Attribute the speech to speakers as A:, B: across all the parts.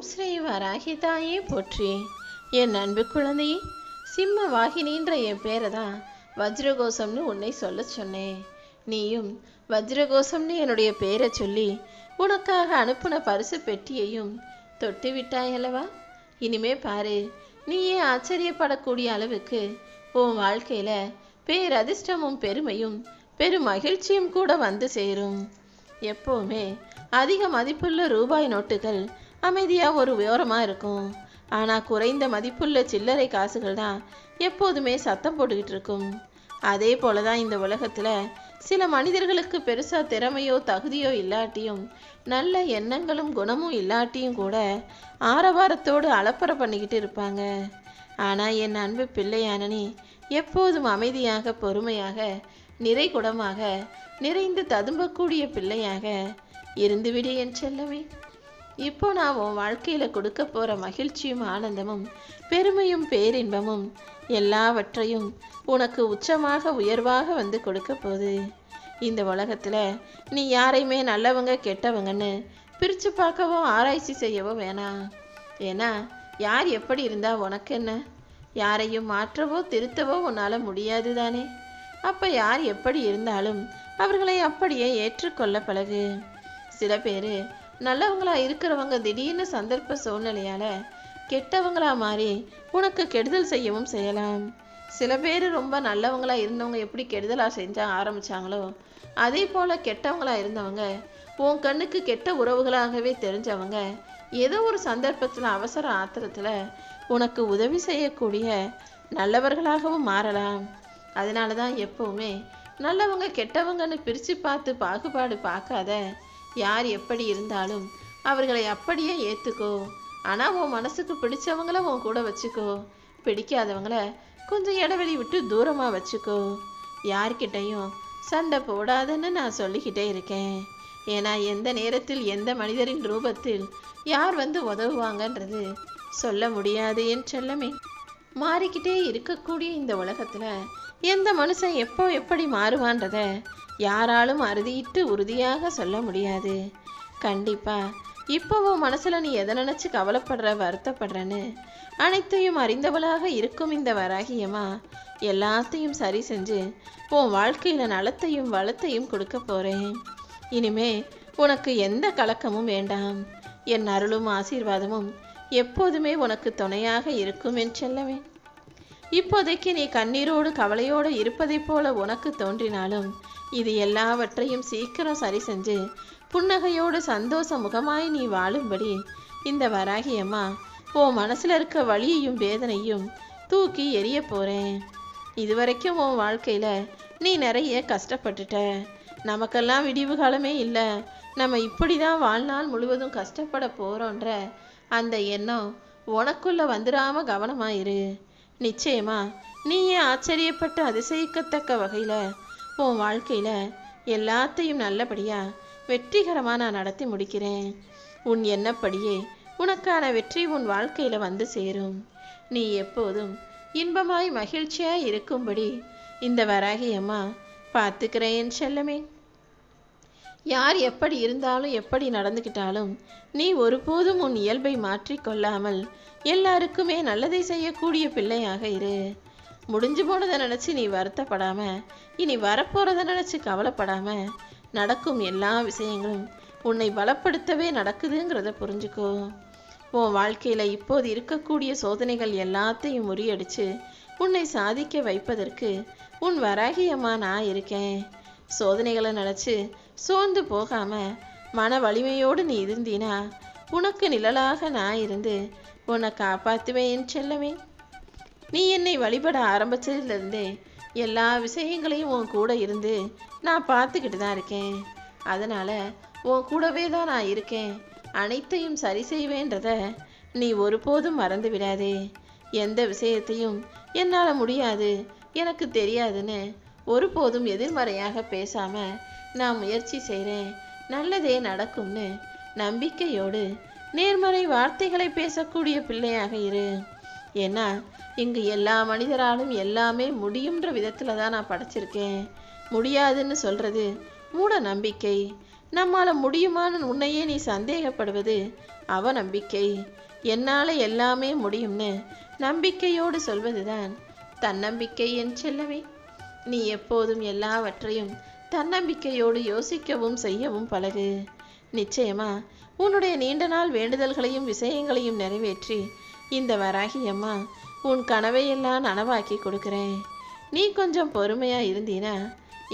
A: ஓம் ஸ்ரீ வராகி தாயே போற்றி. என் அன்பு குழந்தையே சிம்ம வாகினின்ற என் பேரை தான் வஜ்ரகோசம்னு உன்னை சொல்ல சொன்னேன். நீயும் வஜ்ரகோசம்னு என்னுடைய பேரை சொல்லி உனக்காக அனுப்புன பரிசு பெட்டியையும் தொட்டு விட்டாயல்லவா இனிமே பாரு நீயே ஆச்சரியப்படக்கூடிய அளவுக்கு உன் வாழ்க்கையில பேரதிர்ஷ்டமும் பெருமையும் பெரும் மகிழ்ச்சியும் கூட வந்து சேரும். எப்போவுமே அதிக மதிப்புள்ள ரூபாய் நோட்டுகள் அமைதியாக ஒரு விவரமாக இருக்கும். ஆனால் குறைந்த மதிப்புள்ள சில்லறை காசுகள் தான் எப்போதுமே சத்தம் போட்டுக்கிட்டு இருக்கும். அதே போல தான் இந்த உலகத்தில் சில மனிதர்களுக்கு பெருசாக திறமையோ தகுதியோ இல்லாட்டியும் நல்ல எண்ணங்களும் குணமும் இல்லாட்டியும் கூட ஆரவாரத்தோடு அலப்பறை பண்ணிக்கிட்டு இருப்பாங்க. ஆனால் என் அன்பு பிள்ளையானனி எப்போதும் அமைதியாக பொறுமையாக நிறைகுடமாக நிறைந்து ததும்பக்கூடிய பிள்ளையாக இருந்துவிடு என் செல்லவே இப்போ நான் உன் வாழ்க்கையில் கொடுக்க போகிற மகிழ்ச்சியும் ஆனந்தமும் பெருமையும் பேரின்பமும் எல்லாவற்றையும் உனக்கு உச்சமாக உயர்வாக வந்து கொடுக்க போகுது. இந்த உலகத்தில் நீ யாரையுமே நல்லவங்க கெட்டவங்கன்னு பிரித்து பார்க்கவோ ஆராய்ச்சி செய்யவோ வேணாம். ஏன்னா யார் எப்படி இருந்தால் உனக்கு என்ன? யாரையும் மாற்றவோ திருத்தவோ உன்னால் முடியாது தானே? அப்போ யார் எப்படி இருந்தாலும் அவர்களை அப்படியே ஏற்றுக்கொள்ள பழகு. சில பேர் நல்லவங்களா இருக்கிறவங்க திடீர்னு சந்தர்ப்ப சூழ்நிலையால கெட்டவங்களா மாறி உனக்கு கெடுதல் செய்யவும் செய்யலாம். சில பேர் ரொம்ப நல்லவங்களா இருந்தவங்க எப்படி கெடுதலாக செஞ்சா ஆரம்பிச்சாங்களோ அதே போல கெட்டவங்களா இருந்தவங்க உன் கண்ணுக்கு கெட்ட உறவுகளாகவே தெரிஞ்சவங்க ஏதோ ஒரு சந்தர்ப்பத்தில் அவசர ஆத்திரத்தில் உனக்கு உதவி செய்யக்கூடிய நல்லவர்களாகவும் மாறலாம். அதனால தான் எப்போவுமே நல்லவங்க கெட்டவங்கன்னு பிரித்து பார்த்து பாகுபாடு பார்க்காத யார் எப்படி இருந்தாலும் அவர்களை அப்படியே ஏற்றுக்கோ ஆனால் உன் மனசுக்கு பிடிச்சவங்கள உன் கூட வச்சுக்கோ. பிடிக்காதவங்கள கொஞ்சம் இடைவெளி விட்டு தூரமாக வச்சுக்கோ. யார்கிட்டையும் சண்டை போடாதன்னு நான் சொல்லிக்கிட்டே இருக்கேன். ஏன்னா எந்த நேரத்தில் எந்த மனிதரின் ரூபத்தில் யார் வந்து உதவுவாங்கன்றது சொல்ல முடியாது என் செல்லமே. மாறிக்கிட்டே இருக்கக்கூடிய இந்த உலகத்துல எந்த மனுஷன் எப்போ எப்படி மாறுவான்றத யாராலும் அறுதியிட்டு உறுதியாக சொல்ல முடியாது. கண்டிப்பா இப்போவும் மனசில் மனசுல நீ எதை நினச்சி கவலைப்படுற வருத்தப்படுறன்னு அனைத்தையும் அறிந்தவளாக இருக்கும் இந்த வராகியமா எல்லாத்தையும் சரி செஞ்சு உன் வாழ்க்கையில் நலத்தையும் வளத்தையும் கொடுக்க போறேன். இனிமே உனக்கு எந்த கலக்கமும் வேண்டாம். என் அருளும் ஆசீர்வாதமும் எப்போதுமே உனக்கு துணையாக இருக்கும் என் இப்போதைக்கு நீ கண்ணீரோடு கவலையோடு இருப்பதைப் போல உனக்கு தோன்றினாலும் இது எல்லாவற்றையும் சீக்கிரம் சரி செஞ்சு புன்னகையோடு சந்தோஷ முகமாய் நீ வாழும்படி இந்த வராகி அம்மா உன் மனசில் இருக்க வழியையும் வேதனையும் தூக்கி எரிய போகிறேன் இதுவரைக்கும் உன் வாழ்க்கையில் நீ நிறைய கஷ்டப்பட்டுட்ட. நமக்கெல்லாம் விடிவு காலமே இல்லை. நம்ம இப்படி தான் வாழ்நாள் முழுவதும் கஷ்டப்பட போகிறோன்ற அந்த எண்ணம் உனக்குள்ள வந்துடாம கவனமாயிரு நிச்சயமா நீயே ஆச்சரியப்பட்டு அதிசயிக்கத்தக்க வகையில உன் வாழ்க்கையில எல்லாத்தையும் நல்லபடியா வெற்றிகரமா நான் நடத்தி முடிக்கிறேன். உன் எண்ணப்படியே உனக்கான வெற்றி உன் வாழ்க்கையில வந்து சேரும். நீ எப்போதும் இன்பமாய் மகிழ்ச்சியாய் இருக்கும்படி இந்த வராகி அம்மா பார்த்துக்கிறேன் செல்லமே. யார் எப்படி இருந்தாலும் எப்படி நடந்துக்கிட்டாலும் நீ ஒருபோதும் உன் இயல்பை மாற்றிக்கொள்ளாமல் எல்லாருக்குமே நல்லதை செய்யக்கூடிய பிள்ளையாக இரு. முடிஞ்சு போனதை நினச்சி நீ வருத்தப்படாம இனி வரப்போகிறத நினச்சி கவலைப்படாம நடக்கும் எல்லா விஷயங்களும் உன்னை பலப்படுத்தவே நடக்குதுங்கிறத புரிஞ்சுக்கோ. உன் வாழ்க்கையில் இப்போது இருக்கக்கூடிய சோதனைகள் எல்லாத்தையும் முறியடிச்சு உன்னை சாதிக்க வைப்பதற்கு உன் வராகியம்மா நான் இருக்கேன். சோதனைகளை நினச்சி சோர்ந்து போகாம மன வலிமையோடு நீ இருந்தீனா உனக்கு நிழலாக நான் இருந்து உன்னை காப்பாற்றுவேன் செல்லவே நீ என்னை வழிபட ஆரம்பிச்சதுலேருந்தே எல்லா விஷயங்களையும் உன் கூட இருந்து நான் பார்த்துக்கிட்டு தான் இருக்கேன். அதனால் உன் கூடவே தான் நான் இருக்கேன். அனைத்தையும் சரி செய்வேன்றத நீ ஒருபோதும் மறந்து விடாதே. எந்த விஷயத்தையும் என்னால் முடியாது எனக்கு தெரியாதுன்னு ஒருபோதும் எதிர்மறையாக பேசாமல் நான் முயற்சி செய்கிறேன் நல்லதே நடக்கும்னு நம்பிக்கையோடு நேர்மறை வார்த்தைகளை பேசக்கூடிய பிள்ளையாக இரு. ஏன்னா இங்கு எல்லா மனிதராலும் எல்லாமே முடியுன்ற விதத்தில் தான் நான் படைச்சிருக்கேன். முடியாதுன்னு சொல்கிறது மூட நம்பிக்கை. நம்மால் முடியுமான்னு உன்னையே நீ சந்தேகப்படுவது அவநம்பிக்கை. என்னால் எல்லாமே முடியும்னு நம்பிக்கையோடு சொல்வதுதான் தன்னம்பிக்கை என் செல்லவே நீ எப்போதும் எல்லாவற்றையும் தன்னம்பிக்கையோடு யோசிக்கவும் செய்யவும் பழகு. நிச்சயமா உன்னுடைய நீண்ட நாள் வேண்டுதல்களையும் விஷயங்களையும் நிறைவேற்றி இந்த வராகி அம்மா உன் கனவையெல்லாம் நனவாக்கி கொடுக்குறேன். நீ கொஞ்சம் பொறுமையாக இருந்தீனா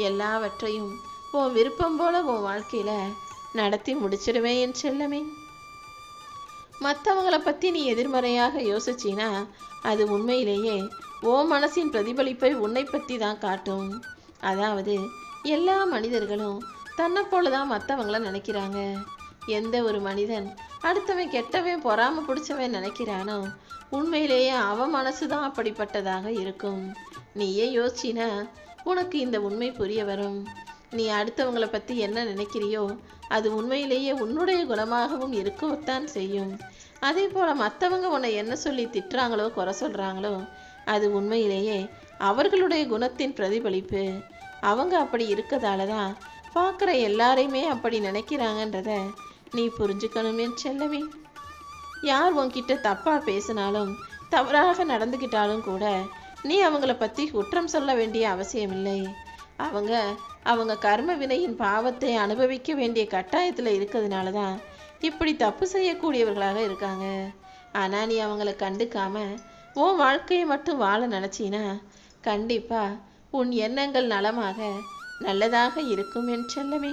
A: எல்லாவற்றையும் உன் விருப்பம் போல உன் வாழ்க்கையில் நடத்தி முடிச்சிடுவேன் என் செல்லமே. மற்றவங்களை பற்றி நீ எதிர்மறையாக யோசிச்சினா அது உண்மையிலேயே ஓ மனசின் பிரதிபலிப்பை உன்னை பற்றி தான் காட்டும். அதாவது எல்லா மனிதர்களும் தன்னை போல தான் மற்றவங்கள நினைக்கிறாங்க. எந்த ஒரு மனிதன் அடுத்தவன் கெட்டவன் பொறாம பிடிச்சவன் நினைக்கிறானோ உண்மையிலேயே அவன் மனசு தான் அப்படிப்பட்டதாக இருக்கும். நீயே யோசிச்சினா உனக்கு இந்த உண்மை புரிய வரும். நீ அடுத்தவங்களை பற்றி என்ன நினைக்கிறியோ அது உண்மையிலேயே உன்னுடைய குணமாகவும் இருக்கத்தான் செய்யும். அதே போல் மற்றவங்க உன்னை என்ன சொல்லி திட்டுறாங்களோ குறை சொல்கிறாங்களோ அது உண்மையிலேயே அவர்களுடைய குணத்தின் பிரதிபலிப்பு. அவங்க அப்படி இருக்கதால தான் பார்க்குற எல்லாரையுமே அப்படி நினைக்கிறாங்கன்றத நீ புரிஞ்சுக்கணுமே செல்லவி. யார் உன்கிட்ட தப்பாக பேசினாலும் தவறாக நடந்துக்கிட்டாலும் கூட நீ அவங்கள பற்றி குற்றம் சொல்ல வேண்டிய அவசியமில்லை அவங்க அவங்க கர்ம வினையின் பாவத்தை அனுபவிக்க வேண்டிய கட்டாயத்தில் இருக்கிறதுனால தான் இப்படி தப்பு செய்யக்கூடியவர்களாக இருக்காங்க. ஆனால் நீ அவங்கள கண்டுக்காம உன் வாழ்க்கையை மட்டும் வாழ நினச்சின்னா கண்டிப்பாக உன் எண்ணங்கள் நலமாக நல்லதாக இருக்கும் என் செல்லமே.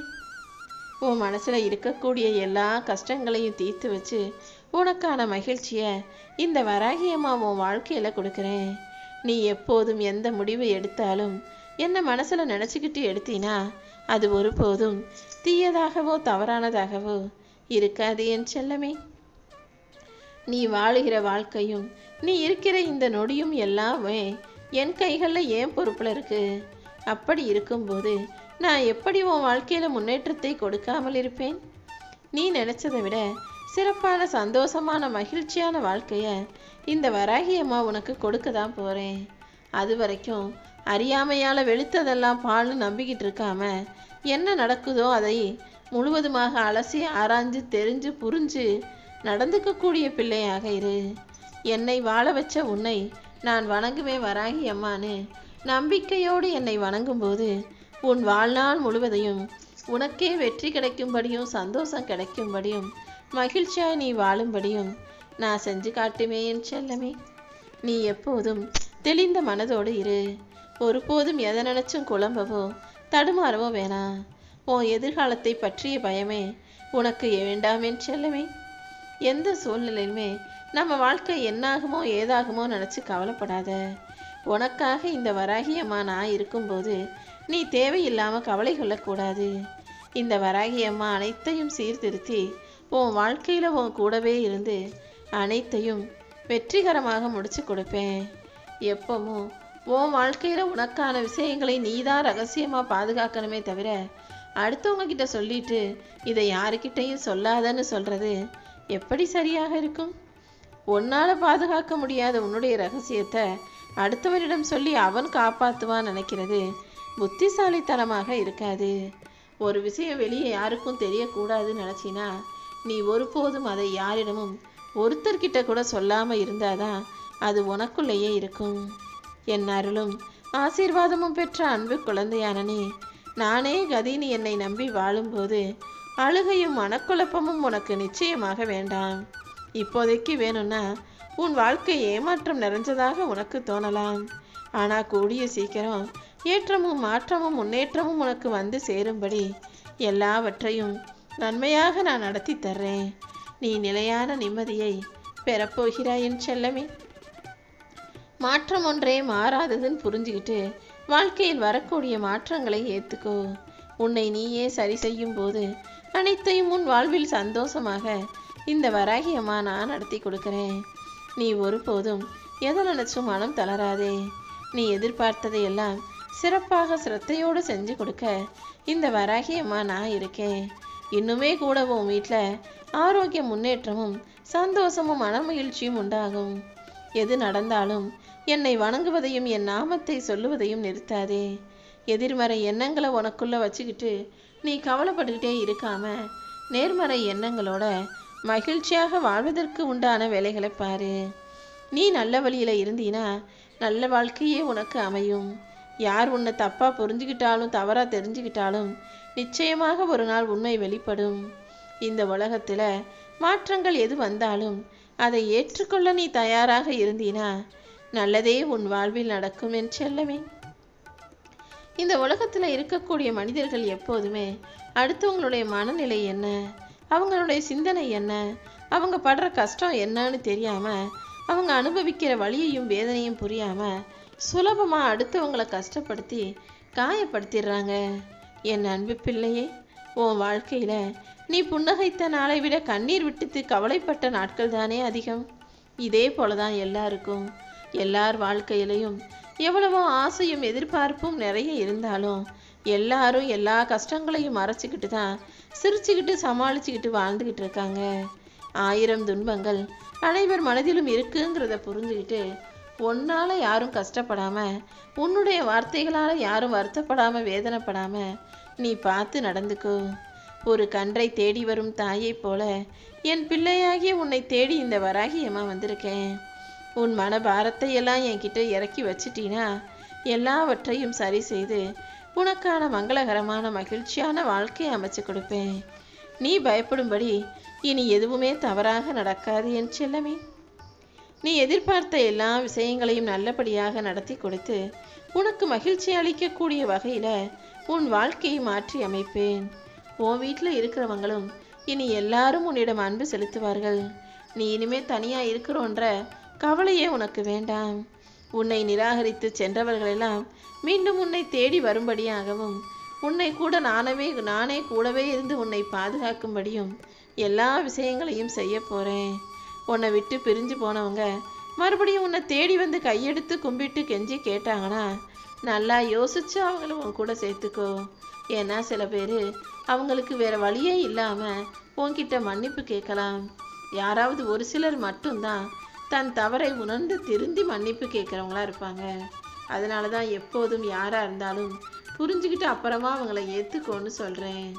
A: உன் மனசுல இருக்கக்கூடிய எல்லா கஷ்டங்களையும் தீர்த்து வச்சு உனக்கான மகிழ்ச்சியை இந்த வராகியம்மா உன் வாழ்க்கையில கொடுக்குறேன். நீ எப்போதும் எந்த முடிவு எடுத்தாலும் என்ன மனசுல நினச்சிக்கிட்டு எடுத்தீனா அது ஒருபோதும் தீயதாகவோ தவறானதாகவோ இருக்காது என் செல்லமே. நீ வாழுகிற வாழ்க்கையும் நீ இருக்கிற இந்த நொடியும் எல்லாமே என் கைகளில் ஏன் பொறுப்பில் இருக்குது அப்படி இருக்கும்போது நான் எப்படி உன் வாழ்க்கையில் முன்னேற்றத்தை கொடுக்காமல் இருப்பேன்? நீ நினச்சதை விட சிறப்பான சந்தோஷமான மகிழ்ச்சியான வாழ்க்கையை இந்த வராகியம்மா உனக்கு கொடுக்க தான் போகிறேன் அது வரைக்கும் அறியாமையால் வெளுத்ததெல்லாம் பால்னு நம்பிக்கிட்டு இருக்காம என்ன நடக்குதோ அதை முழுவதுமாக அலசி ஆராய்ஞ்சு தெரிஞ்சு புரிஞ்சு நடந்துக்கக்கூடிய பிள்ளையாக இரு. என்னை வாழ வச்ச உன்னை நான் வணங்குவேன் வராகி அம்மான்னு நம்பிக்கையோடு என்னை வணங்கும்போது உன் வாழ்நாள் முழுவதையும் உனக்கே வெற்றி கிடைக்கும்படியும் சந்தோஷம் கிடைக்கும்படியும் மகிழ்ச்சியாய் நீ வாழும்படியும் நான் செஞ்சு காட்டுமே என் செல்லமே. நீ எப்போதும் தெளிந்த மனதோடு இரு. ஒருபோதும் எதை நினைச்சும் குழம்பவோ தடுமாறவோ வேணாம் உன் எதிர்காலத்தை பற்றிய பயமே உனக்கு வேண்டாம் என் செல்லமே. எந்த சூழ்நிலையுமே நம்ம வாழ்க்கை என்னாகுமோ ஏதாகுமோ நினச்சி கவலைப்படாத. உனக்காக இந்த வராகியம்மா நான் இருக்கும்போது நீ தேவையில்லாமல் கவலை கொள்ளக்கூடாது இந்த வராகியம்மா அனைத்தையும் சீர்திருத்தி உன் வாழ்க்கையில் உன் கூடவே இருந்து அனைத்தையும் வெற்றிகரமாக முடிச்சு கொடுப்பேன். எப்பவும் உன் வாழ்க்கையில் உனக்கான விஷயங்களை நீ தான் ரகசியமாக பாதுகாக்கணுமே தவிர அடுத்தவங்க கிட்ட சொல்லிட்டு இதை யாருக்கிட்டையும் சொல்லாதன்னு சொல்கிறது எப்படி சரியாக இருக்கும்? உன்னால் பாதுகாக்க முடியாத உன்னுடைய ரகசியத்தை அடுத்தவரிடம் சொல்லி அவன் காப்பாற்றுவான் நினைக்கிறது புத்திசாலித்தனமாக இருக்காது. ஒரு விஷயம் வெளியே யாருக்கும் தெரியக்கூடாதுன்னு நினச்சினா நீ ஒருபோதும் அதை யாரிடமும் ஒருத்தர்கிட்ட கூட சொல்லாமல் இருந்தாதான் அது உனக்குள்ளேயே இருக்கும். என் அருளும் ஆசீர்வாதமும் பெற்ற அன்பு குழந்தையானனே நானே கதினி என்னை நம்பி வாழும்போது அழுகையும் மனக்குழப்பமும் உனக்கு நிச்சயமாக வேண்டாம். இப்போதைக்கு வேணும்னா உன் வாழ்க்கை ஏமாற்றம் நிறைஞ்சதாக உனக்கு தோணலாம். ஆனால் கூடிய சீக்கிரம் ஏற்றமும் மாற்றமும் முன்னேற்றமும் உனக்கு வந்து சேரும்படி எல்லாவற்றையும் நன்மையாக நான் நடத்தி தர்றேன். நீ நிலையான நிம்மதியை பெறப்போகிறாய் என் செல்லமே. மாற்றம் ஒன்றே மாறாததுன்னு புரிஞ்சுக்கிட்டு வாழ்க்கையில் வரக்கூடிய மாற்றங்களை ஏற்றுக்கோ உன்னை நீயே சரி செய்யும் போது அனைத்தையும் உன் வாழ்வில் சந்தோஷமாக இந்த வராகியம்மா நான் நடத்தி கொடுக்குறேன். நீ ஒருபோதும் எதை நினைச்சும் மனம் தளராதே. நீ எதிர்பார்த்ததை எல்லாம் சிறப்பாக சிரத்தையோடு செஞ்சு கொடுக்க இந்த வராகியம்மா நான் இருக்கேன். இன்னுமே கூட உன் வீட்டில் ஆரோக்கிய முன்னேற்றமும் சந்தோஷமும் மனமகிழ்ச்சியும் உண்டாகும். எது நடந்தாலும் என்னை வணங்குவதையும் என் நாமத்தை சொல்லுவதையும் நிறுத்தாதே. எதிர்மறை எண்ணங்களை உனக்குள்ளே வச்சுக்கிட்டு நீ கவலைப்பட்டுக்கிட்டே இருக்காம நேர்மறை எண்ணங்களோட மகிழ்ச்சியாக வாழ்வதற்கு உண்டான வேலைகளை பாரு. நீ நல்ல வழியில் இருந்தீனா நல்ல வாழ்க்கையே உனக்கு அமையும். யார் உன்னை தப்பாக புரிஞ்சுக்கிட்டாலும் தவறாக தெரிஞ்சுக்கிட்டாலும் நிச்சயமாக ஒரு நாள் உண்மை வெளிப்படும். இந்த உலகத்தில் மாற்றங்கள் எது வந்தாலும் அதை ஏற்றுக்கொள்ள நீ தயாராக இருந்தீனா நல்லதே உன் வாழ்வில் நடக்கும் என்று செல்லமே. இந்த உலகத்தில் இருக்கக்கூடிய மனிதர்கள் எப்போதுமே அடுத்தவங்களுடைய மனநிலை என்ன? அவங்களுடைய சிந்தனை என்ன? அவங்க படுற கஷ்டம் என்னன்னு தெரியாமல் அவங்க அனுபவிக்கிற வழியையும் வேதனையும் புரியாமல் சுலபமாக அடுத்தவங்களை கஷ்டப்படுத்தி காயப்படுத்திடுறாங்க. என் அன்பு பிள்ளையே உன் வாழ்க்கையில் நீ புன்னகைத்த நாளை விட கண்ணீர் விட்டுத்து கவலைப்பட்ட நாட்கள் தானே அதிகம். இதே போல தான் எல்லாருக்கும். எல்லார் வாழ்க்கையிலையும் எவ்வளவோ ஆசையும் எதிர்பார்ப்பும் நிறைய இருந்தாலும் எல்லாரும் எல்லா கஷ்டங்களையும் மறைச்சிக்கிட்டு தான் சிரிச்சுக்கிட்டு சமாளிச்சுக்கிட்டு வாழ்ந்துக்கிட்டு இருக்காங்க ஆயிரம் துன்பங்கள் அனைவர் மனதிலும் இருக்குங்கிறத புரிஞ்சுக்கிட்டு உன்னால யாரும் கஷ்டப்படாமல் உன்னுடைய வார்த்தைகளால் யாரும் வருத்தப்படாமல் வேதனைப்படாமல் நீ பார்த்து நடந்துக்கோ. ஒரு கன்றை தேடி வரும் தாயைப் போல என் பிள்ளையாகிய உன்னை தேடி இந்த வராகியமாக வந்திருக்கேன். உன் மன பாரத்தை எல்லாம் என்கிட்ட இறக்கி வச்சிட்டீனா எல்லாவற்றையும் சரி செய்து உனக்கான மங்களகரமான மகிழ்ச்சியான வாழ்க்கையை அமைச்சு கொடுப்பேன். நீ பயப்படும்படி இனி எதுவுமே தவறாக நடக்காது என் செல்லமே. நீ எதிர்பார்த்த எல்லா விஷயங்களையும் நல்லபடியாக நடத்தி கொடுத்து உனக்கு மகிழ்ச்சி அளிக்கக்கூடிய வகையில் உன் வாழ்க்கையை மாற்றி அமைப்பேன். உன் வீட்டில் இருக்கிறவங்களும் இனி எல்லாரும் உன்னிடம் அன்பு செலுத்துவார்கள். நீ இனிமே தனியாக இருக்கிறோன்ற கவலையே உனக்கு வேண்டாம். உன்னை நிராகரித்து சென்றவர்களெல்லாம் மீண்டும் உன்னை தேடி வரும்படியாகவும் உன்னை கூட நானவே நானே கூடவே இருந்து உன்னை பாதுகாக்கும்படியும் எல்லா விஷயங்களையும் செய்ய போகிறேன் உன்னை விட்டு பிரிஞ்சு போனவங்க மறுபடியும் உன்னை தேடி வந்து கையெடுத்து கும்பிட்டு கெஞ்சி கேட்டாங்கன்னா நல்லா யோசிச்சு அவங்கள உன் கூட சேர்த்துக்கோ. ஏன்னா சில பேர் அவங்களுக்கு வேற வழியே இல்லாமல் உன்கிட்ட மன்னிப்பு கேட்கலாம். யாராவது ஒரு சிலர் மட்டும்தான் தன் தவறை உணர்ந்து திருந்தி மன்னிப்பு கேட்குறவங்களா இருப்பாங்க. அதனால தான் எப்போதும் யாராக இருந்தாலும் புரிஞ்சுக்கிட்டு அப்புறமா அவங்கள ஏற்றுக்கோன்னு சொல்கிறேன்